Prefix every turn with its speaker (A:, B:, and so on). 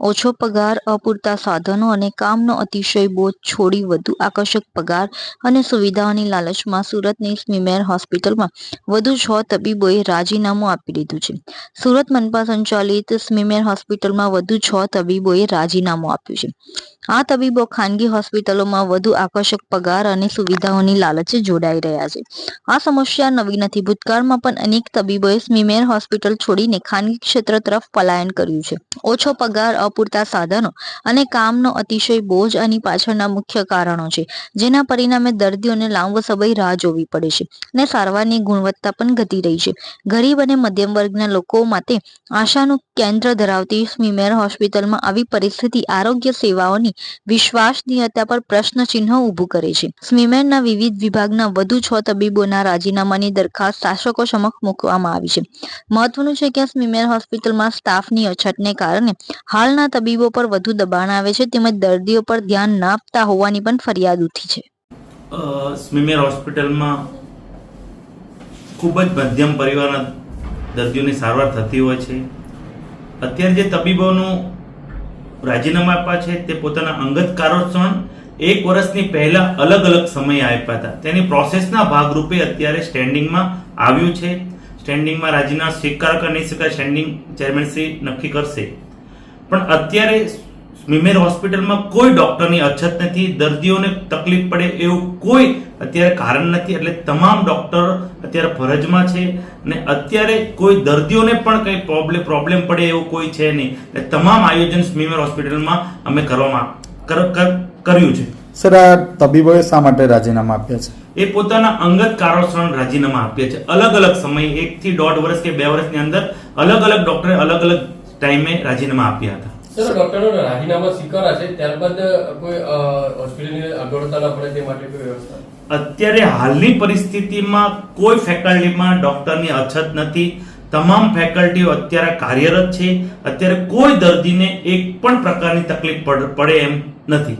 A: ઓછો પગાર, અપૂરતા સાધનો અને કામનો અતિશય બોજ છોડી વધુ આકર્ષક પગાર અને સુવિધાઓની લાલચમાં સુરતની સ્મીમેર હોસ્પિટલમાં વધુ છ તબીબોએ રાજીનામું આપી દીધું છે. સુરત મનપા સંચાલિત સ્મીમેર હોસ્પિટલમાં વધુ છ તબીબોએ રાજીનામું આપ્યું છે. આ તબીબો ખાનગી હોસ્પિટલોમાં વધુ આકર્ષક પગાર અને સુવિધાઓની લાલચે જોડાઈ રહ્યા છે. આ સમસ્યા નવી નથી. ભૂતકાળમાં પણ અનેક તબીબોએ સ્મીમેર હોસ્પિટલ છોડીને ખાનગી ક્ષેત્ર તરફ પલાયન કર્યું છે. ઓછો પગાર અપૂરતા સાધનો અને કામનો અતિશય બોજ આની પાછળના મુખ્ય કારણો છે, જેના પરિણામે દર્દીઓને લાંબો સમય રાહ જોવી પડે છે અને સારવારની ગુણવત્તા પણ ઘટી રહી છે. ગરીબ અને મધ્યમ વર્ગના લોકો માટે આશાનું કેન્દ્ર ધરાવતી સ્મીમેર હોસ્પિટલમાં આવી પરિસ્થિતિ આરોગ્ય સેવાઓની વિશ્વાસનીયતા પર પ્રશ્નચિહ્ન ઊભું કરે છે. સ્મીમેરના વિવિધ વિભાગના વધુ છ તબીબોના રાજીનામાની દરખાસ્ત શાસકો સમક્ષ મૂકવામાં આવી છે. મહત્વનું છે કે સ્મીમેર હોસ્પિટલમાં સ્ટાફની અછતને કારણે હાલના તબીબો પર વધુ દબાણ આવે છે તેમજ દર્દીઓ પર ધ્યાન ન આપતા હોવાની પણ ફરિયાદ ઉઠી છે.
B: સ્મીમેર હોસ્પિટલમાં ખૂબ જ મધ્યમ પરિવારના દર્દીઓની સારવાર થતી હોય છે. અત્યારે જે તબીબોનું રાજીનામા આપ્યા છે તે પોતાના અંગત કારણોસર એક વર્ષની પહેલા અલગ અલગ સમય આપ્યા હતા. તેની પ્રોસેસના ભાગરૂપે અત્યારે સ્ટેન્ડિંગમાં આવ્યું છે. સ્ટેન્ડિંગમાં રાજીનામા સ્વીકાર કે નહીં સ્વીકાર સ્ટેન્ડિંગ ચેરમેનશ્રી નક્કી કરશે. પણ અત્યારે સ્મીમેર હોસ્પિટલમાં કોઈ ડોક્ટરની અછત નથી દર્દીઓને તકલીફ પડે એવું કોઈ અત્યારે કારણ નથી એટલે તમામ ડોક્ટર અત્યારે ફરજમાં છે અને અત્યારે કોઈ દર્દીઓને પણ કંઈ પ્રોબ્લેમ પ્રોબ્લેમ પડે એવું કોઈ છે નહીં. એટલે તમામ આયોજન સ્મીમેર હોસ્પિટલમાં અમે કરવામાં કર- કર- કર્યું છે.
C: સર આ તબીબોએ શા માટે રાજીનામા આપ્યા છે?
B: એ પોતાના અંગત કારણોસર રાજીનામા આપ્યા છે. અલગ અલગ સમયે એક થી દોઢ વર્ષ કે બે વર્ષની અંદર અલગ અલગ ડોક્ટરે અલગ અલગ ટાઈમે રાજીનામા આપ્યા હતા.
D: સર ડોક્ટરનો રાજીનામા સ્વીકારા છે ત્યારબાદ કોઈ હોસ્પિટલની અગવડતા ન પડે તે માટે કોઈ વ્યવસ્થા?
B: અત્યારે હાલની પરિસ્થિતિમાં કોઈ ફેકલ્ટીમાં ડોક્ટરની અછત નથી. તમામ ફેકલ્ટીઓ અત્યારે કાર્યરત છે. અત્યારે કોઈ દર્દીને એક પણ પ્રકારની તકલીફ પડે એમ નથી.